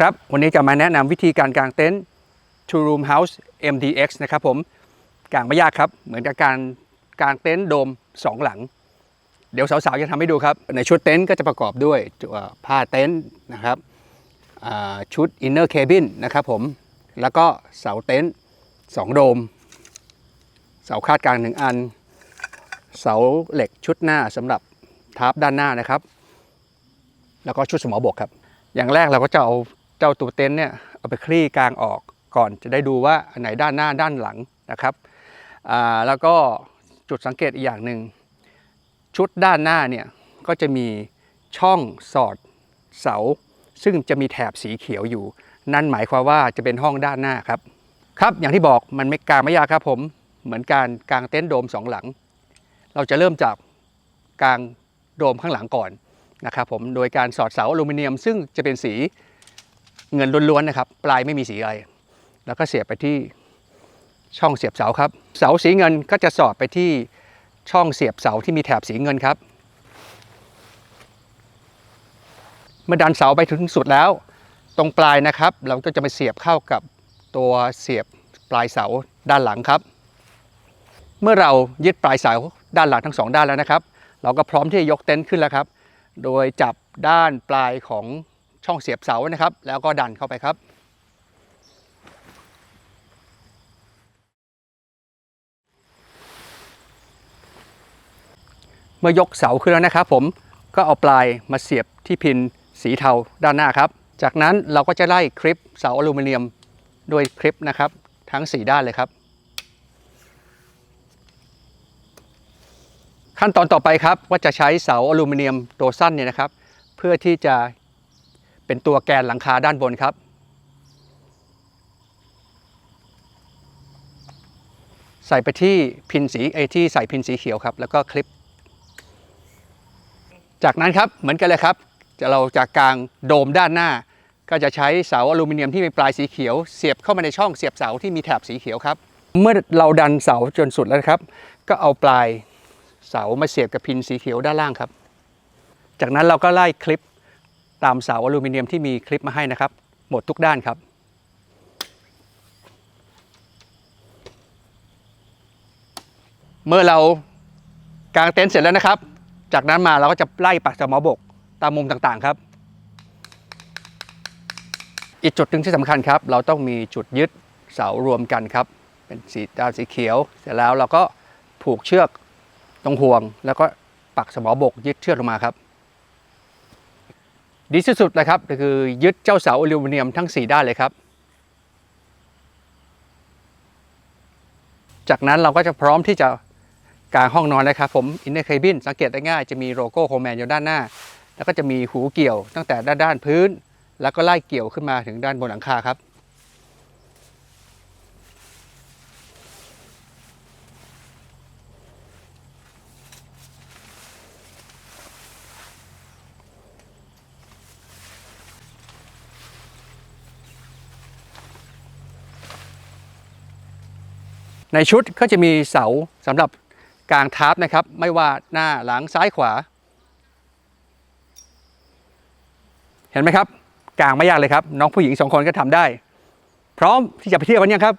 ครับ วันนี้จะมาแนะนำวิธีการกางเต็นท์ Two Room House MDX นะครับผม กางไม่ยากครับ เหมือนกับการกางเต็นท์โดม 2 หลัง เดี๋ยวสาวๆจะทำให้ดูครับ ในชุดเต็นท์ก็จะประกอบด้วยตัวผ้าเต็นท์นะครับชุด Inner Cabin นะครับผม แล้วก็เสาเต็นท์2โดม เสาคาดกลางหนึ่งอัน เสาเหล็กชุดหน้าสำหรับทับด้านหน้านะครับ แล้วก็ชุดสมอบกครับ อย่างแรกเราก็จะเอา เจ้าตัวเต็นท์เนี่ยเอาไปคลี่กลางออกก่อนจะได้ดูว่าอันไหนด้านหน้าด้านหลังนะครับอ่าแล้วก็จุดสังเกตอีกอย่างหนึ่งชุดด้านหน้าเนี่ยก็จะมีช่องสอดเสา ซึ่งจะมีแถบสีเขียวอยู่ นั่นหมายความว่าจะเป็นห้องด้านหน้าครับครับอย่างที่บอกมันไม่กลางไม่ยากครับผมเหมือนการกางเต็นท์โดมสองหลัง เราจะเริ่มจากกางโดมข้างหลังก่อนนะครับผมโดยการสอดเสาอลูมิเนียม ซึ่งจะเป็นสี เงินล้วนๆนะครับ ปลายไม่มีสีอะไร แล้วก็เสียบไปที่ช่องเสียบเสาครับ เสาสีเงินก็จะสอดไปที่ช่องเสียบเสาที่มีแถบสีเงินครับ เมื่อดันเสาไปถึงสุดแล้ว ตรงปลายนะครับ เราก็จะมาเสียบเข้ากับตัวเสียบปลายเสาด้านหลังครับ เมื่อเรายึดปลายเสาด้านหลังทั้งสองด้านแล้วนะครับ เราก็พร้อมที่จะยกเต็นท์ขึ้นแล้วครับ โดยจับด้านปลายของ ช่องเสียบเสานะครับ แล้วก็ดันเข้าไปครับ เมื่อยกเสาขึ้นแล้วนะครับผมก็เอาปลายมาเสียบที่พินสีเทาด้านหน้าครับ จากนั้นเราก็จะไล่คลิปเสาอลูมิเนียมด้วยคลิปนะครับ ทั้ง 4 ด้านเลยครับ ขั้นตอนต่อไปครับว่าจะใช้เสาอลูมิเนียมตัวสั้นเนี่ยนะครับ เพื่อที่จะ เป็นตัวแกนหลังคาด้านบนครับ ใส่ไปที่พินสีไอที่ใส่พินสีเขียวครับ แล้วก็คลิป จากนั้นครับเหมือนกันเลยครับจะเราจะกกลางโดมด้านหน้า ก็จะใช้เสาอลูมิเนียมที่มีปลายสีเขียว เสียบเข้ามาในช่องเสียบเสาที่มีแถบสีเขียวครับ เมื่อเราดันเสาจนสุดแล้วครับ ก็เอาปลายเสามาเสียบกับพินสีเขียวด้านล่างครับ จากนั้นเราก็ไล่คลิป ตามเสาอลูมิเนียมที่มีคลิปมาให้นะครับ หมดทุกด้านครับ เมื่อเรากางเต็นท์เสร็จแล้วนะครับ จากนั้นมาเราก็จะไล่ปักสมอบกตามมุมต่างๆครับ อีกจุดหนึ่งที่สำคัญครับ เราต้องมีจุดยึดเสารวมกันครับ เป็นสีด้านสีเขียว เสร็จแล้วเราก็ผูกเชือกตรงห่วง แล้วก็ปักสมอบกยึดเชือกลงมาครับ ดีที่สุดนะครับก็คือยึดเจ้าเสาอลูมิเนียมทั้ง 4 ด้านเลยครับ จากนั้นเราก็จะพร้อมที่จะกางห้องนอนนะครับผมอินเนอร์เคบินสังเกตได้ง่ายจะมีโลโก้โฮแมนอยู่ด้านหน้า แล้วก็จะมีหูเกี่ยวตั้งแต่ด้านด้านพื้น แล้วก็ไล่เกี่ยวขึ้นมาถึงด้านบนหลังคาครับ ในชุดก็จะมีเสาสำหรับกางทับนะครับ ไม่ว่าหน้าหลังซ้ายขวา เห็นไหมครับกางไม่ยากเลยครับ น้องผู้หญิงสองคนก็ทำได้ พร้อมที่จะไปเที่ยวกันยังครับ